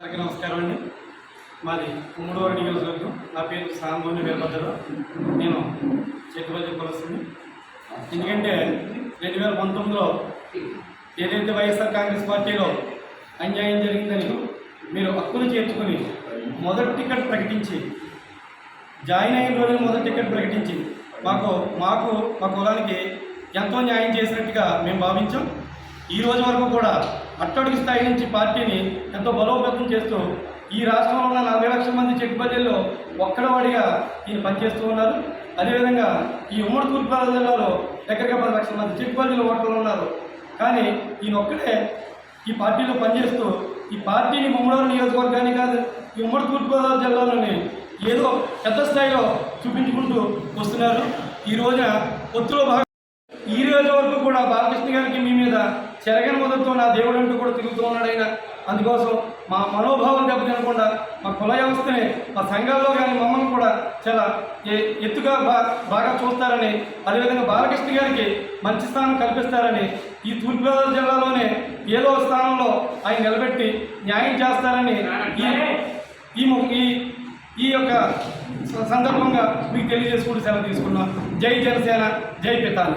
అందరికీ నమస్కారం అండి. మాది ఉమ్మడివారి నియోజకవర్గం. నా పేరు సాంబోని వీరభద్రరావు. నేను చెట్టుపల్లి కులస్తుంది ఎందుకంటే రెండు వేల పంతొమ్మిదిలో ఏదైతే వైఎస్ఆర్ కాంగ్రెస్ పార్టీలో అన్యాయం జరిగిందని మీరు హక్కును చేర్చుకుని మొదటి టికెట్ ప్రకటించి జాయిన్ అయిన రోజున మొదటి టికెట్ ప్రకటించి మాకు మాకు మా కులానికి ఎంతో న్యాయం చేసినట్టుగా మేము భావించాం. ఈ రోజు వరకు కూడా అట్టడుగు స్థాయి నుంచి పార్టీని ఎంతో బలోపేతం చేస్తూ ఈ రాష్ట్రంలో ఉన్న నలభై లక్షల మంది చెట్టుబడిలో ఒక్కడవాడిగా ఈయన పనిచేస్తూ ఉన్నారు. అదేవిధంగా ఈ ఉమ్మడి తూర్పుగోదావరి జిల్లాలో దగ్గరగా పది లక్షల మంది చెట్టుబడిలో ఓటర్లు ఉన్నారు. కానీ ఈయన ఒక్కడే ఈ పార్టీలో పనిచేస్తూ ఈ పార్టీని ఉమ్మడి నియోజకవర్గాన్ని కాదు ఈ ఉమ్మడి తూర్పుగోదావరి జిల్లాలోని ఏదో పెద్ద స్థాయిలో చూపించుకుంటూ వస్తున్నారు. ఈ రోజున ఒత్తులో భాగం ఈ రోజు వరకు కూడా బాలకృష్ణ గారికి మీ మీద చెరగని మొదలుతో నా దేవుడు అంటూ కూడా తిరుగుతూ ఉన్నాడు ఆయన. అందుకోసం మా మనోభావం దెబ్బతినకుండా మా కుల వ్యవస్థని మా సంఘాల్లో కానీ మమ్మల్ని కూడా చాలా ఎ- ఎత్తుగా బా బాగా చూస్తారని అదేవిధంగా బాలకృష్ణ గారికి మంచి స్థానం కల్పిస్తారని ఈ తూర్పుగోదావరి జిల్లాలోనే ఏదో స్థానంలో ఆయన నిలబెట్టి న్యాయం చేస్తారని ఈ ఈ ఈ ఈ యొక్క స- సందర్భంగా మీకు తెలియజేసుకుంటూ సెలవు తీసుకున్నాం. జై జనసేన జై పితాని.